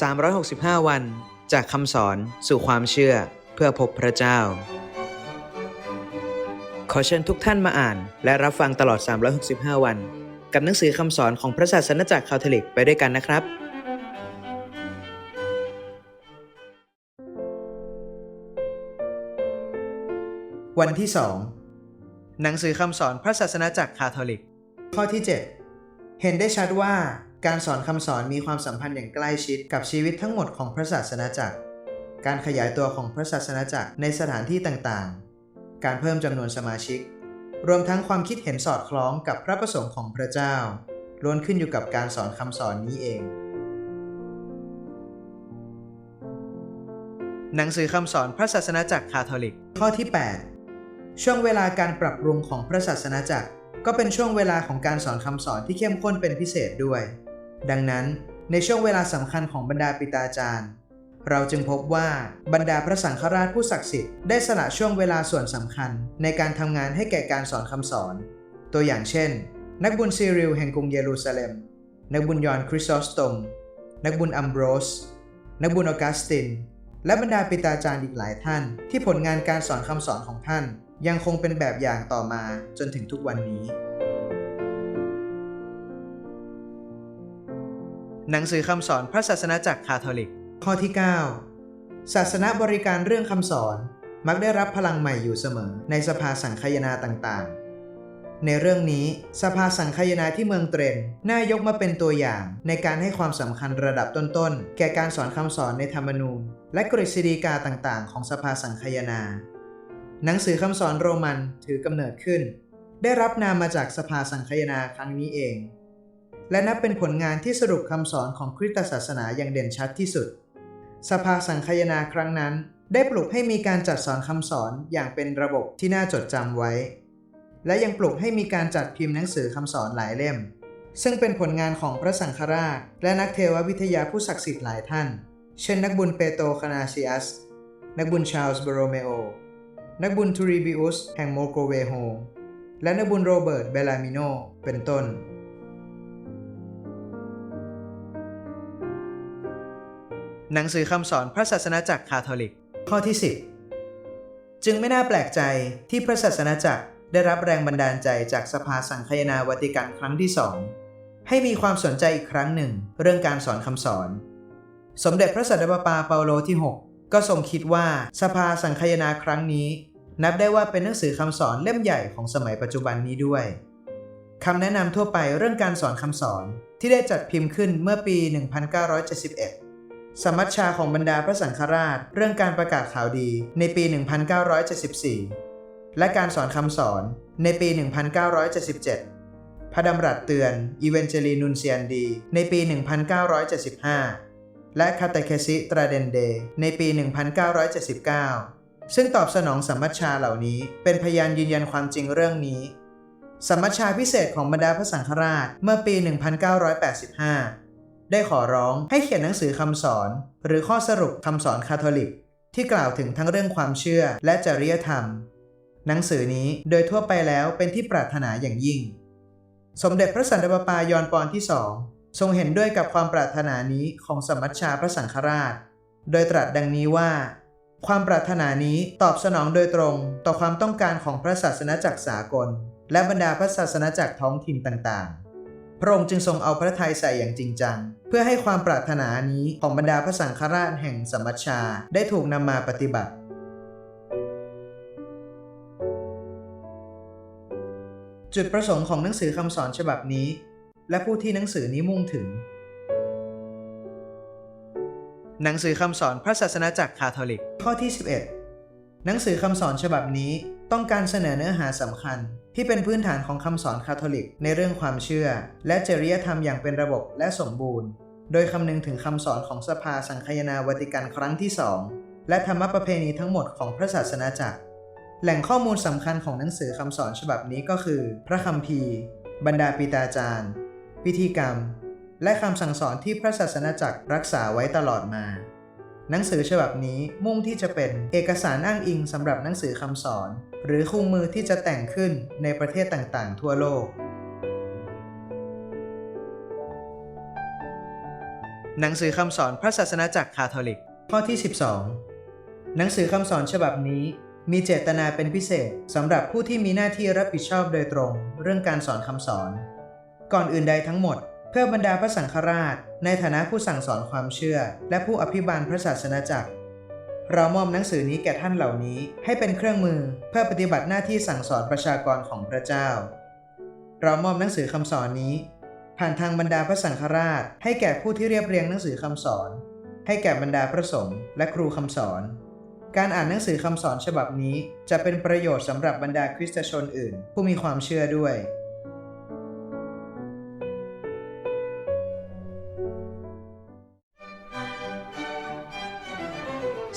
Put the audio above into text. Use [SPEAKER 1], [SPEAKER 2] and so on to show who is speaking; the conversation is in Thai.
[SPEAKER 1] 365 วัน จากคำสอนสู่ความเชื่อเพื่อพบพระเจ้า ขอเชิญทุกท่านมาอ่าน และรับฟังตลอด 365 วัน กับหนังสือคำสอนของพระศาสนจักรคาทอลิกไปด้วยกันนะครับ วันที่ 2 หนังสือคำสอนพระศาสนาจักรคาทอลิก ข้อที่ 7 เห็นได้ชัดว่า การสอนคำสอนมีความสัมพันธ์อย่างใกล้ชิดกับชีวิตทั้งหมดของพระศาสนาจักร การขยายตัวของพระศาสนาจักรในสถานที่ต่างๆ การเพิ่มจำนวนสมาชิก รวมทั้งความคิดเห็นสอดคล้องกับพระประสงค์ของพระเจ้า ล้วนขึ้นอยู่กับการสอนคำสอนนี้เอง หนังสือคำสอนพระศาสนาจักรคาทอลิก ข้อที่ 8 ช่วงเวลาการปรับปรุงของพระศาสนาจักรก็เป็นช่วงเวลาของการสอนคำสอนที่เข้มข้นเป็นพิเศษด้วย ดังนั้นในช่วงเวลาสำคัญของบรรดาปิตาจารย์ เราจึงพบว่าบรรดาพระสังฆราชผู้ศักดิ์สิทธิ์ได้สละช่วงเวลาส่วนสำคัญ ในการทำงานให้แก่การสอนคำสอน ตัวอย่างเช่น นักบุญซีริลแห่งกรุงเยรูซาเล็ม นักบุญยอนคริสโตสตม นักบุญอัมโบรส นักบุญออกัสติน และบรรดาปิตาจารย์อีกหลายท่าน ที่ผลงานการสอนคำสอนของท่าน ยังคงเป็นแบบอย่างต่อมาจนถึงทุกวันนี้ หนังสือคำสอนพระศาสนาจักรคาทอลิก ข้อที่ 9 ศาสนาบริการเรื่องคำสอน มักได้รับพลังใหม่อยู่เสมอในสภาสังคายนาต่างๆ ในเรื่องนี้สภาสังคายนาที่เมืองเตรนน่ายกมาเป็นตัวอย่างในการให้ความสำคัญระดับต้นๆ แก่การสอนคำสอนในธรรมนูญ และกฤษฎีกาต่างๆ ของสภาสังคายนา หนังสือคำสอนโรมันถือกำเนิดขึ้น ได้รับนามมาจากสภาสังคายนาครั้งนี้เอง และนับเป็นผลงานที่สรุปคำสอนของคริสตศาสนาอย่างเด่นชัดที่สุด สภาสังคายนาครั้งนั้น ได้ปลุกให้มีการจัดสอนคำสอนอย่างเป็นระบบที่น่าจดจำไว้ และยังปลุกให้มีการจัดพิมพ์หนังสือคำสอนหลายเล่ม ซึ่งเป็นผลงานของพระสังฆราช และนักเทววิทยาผู้ศักดิ์สิทธิ์หลายท่าน เช่น นักบุญเปโตคานาซิอัส นักบุญชาร์ลส์บโรเมโอ นักบุญทูริบิอุสแห่งโมโกเวโฮ และนักบุญโรเบิร์ตเบลามิโน เป็นต้น หนังสือคำสอนพระศาสนาจักรคาทอลิก ข้อที่ 10 จึงไม่น่าแปลกใจที่พระศาสนาจักรได้รับแรงบันดาลใจจากสภาสังคายนาวติกันครั้งที่สองให้มีความสนใจอีกครั้งหนึ่งเรื่องการสอนคำสอน สมเด็จพระสันตะปาปาเปาโลที่ 6 ก็ทรงคิดว่าสภาสังคายนาครั้งนี้ นับได้ว่าเป็นหนังสือคำสอนเล่มใหญ่ของสมัยปัจจุบันนี้ด้วยคำแนะนำทั่วไปเรื่องการสอนคำสอนที่ได้จัดพิมพ์ขึ้นเมื่อปี 1971 สมัชชาของบรรดาพระสังฆราช เรื่องการประกาศข่าวดีในปี 1974 และการสอนคำสอนในปี 1977 พระดำรัสเตือน e v a n g e l i Nunciandi ในปี 1975 และ c a t e c h e s i Tradendae ในปี 1979 ซึ่งตอบสนองสมัชชาเหล่านี้เป็นพยานยืนยันความจริงเรื่องนี้ สมมัชชาพิเศษของบรรดาพระสังฆราชเมื่อปี 1985 ได้ขอร้องให้เขียนหนังสือคำสอน หรือข้อสรุปคำสอนคาทอลิก ที่กล่าวถึงทั้งเรื่องความเชื่อและจริยธรรม หนังสือนี้โดยทั่วไปแล้วเป็นที่ปรารถนาอย่างยิ่ง สมเด็จพระสันตะปาปายอนปอนที่สองทรงเห็นด้วยกับความปรารถนานี้ของสมัชชาพระสังฆราช โดยตรัสดังนี้ว่า ความปรารถนานี้ตอบสนองโดยตรงต่อความต้องการของพระศาสนาจักรสากล และบรรดาพระศาสนาจักรท้องถิ่นต่างๆ พระองค์จึงทรงเอาพระทัยใส่อย่างจริงจัง เพื่อให้ความปรารถนานี้ของบรรดาพระสังฆราชแห่งสมัชชา ได้ถูกนำมาปฏิบัติจุดประสงค์ของหนังสือคำสอนฉบับนี้ และผู้ที่หนังสือนี้มุ่งถึง หนังสือคำสอนพระศาสนาจักรคาทอลิกข้อที่ 11 หนังสือคำสอนฉบับนี้ต้องการเสนอเนื้อหาสำคัญ ที่เป็นพื้นฐานของคำสอนคาทอลิกในเรื่องความเชื่อ และจริยธรรมอย่างเป็นระบบและสมบูรณ์ โดยคำนึงถึงคำสอนของสภาสังคายนาวติกันครั้งที่สองและธรรมประเพณีทั้งหมดของพระศาสนาจักร แหล่งข้อมูลสำคัญของหนังสือคำสอนฉบับนี้ก็คือ พระคัมภีร์ บรรดาปิตาจารย์ พิธีกรรม และคำสั่งสอนที่พระศาสนาจักรรักษาไว้ตลอดมา หนังสือฉบับนี้มุ่งที่จะเป็นเอกสารอ้างอิงสำหรับหนังสือคำสอน หรือคู่มือที่จะแต่งขึ้นในประเทศต่างๆ ทั่วโลก หนังสือคำสอนพระศาสนาจักรคาทอลิก ข้อที่ 12 หนังสือคำสอนฉบับนี้มีเจตนาเป็นพิเศษสำหรับผู้ที่มีหน้าที่รับผิดชอบโดยตรง เรื่องการสอนคำสอน ก่อนอื่นใดทั้งหมด เพื่อบรรดาพระสังฆราช ในฐานะผู้สั่งสอนความเชื่อ และผู้อภิบาลพระศาสนาจักร เรามอบหนังสือนี้แก่ท่านเหล่านี้ ให้เป็นเครื่องมือเพื่อปฏิบัติหน้าที่สั่งสอนประชากรของพระเจ้า เรามอบหนังสือคำสอนนี้ ผ่านทางบรรดาพระสังฆราช ให้แก่ผู้ที่เรียบเรียงหนังสือคำสอน ให้แก่บรรดาพระสงฆ์และครูคำสอน การอ่านหนังสือคำสอนฉบับนี้ จะเป็นประโยชน์สำหรับบรรดาคริสตชนอื่น ผู้มีความเชื่อด้วย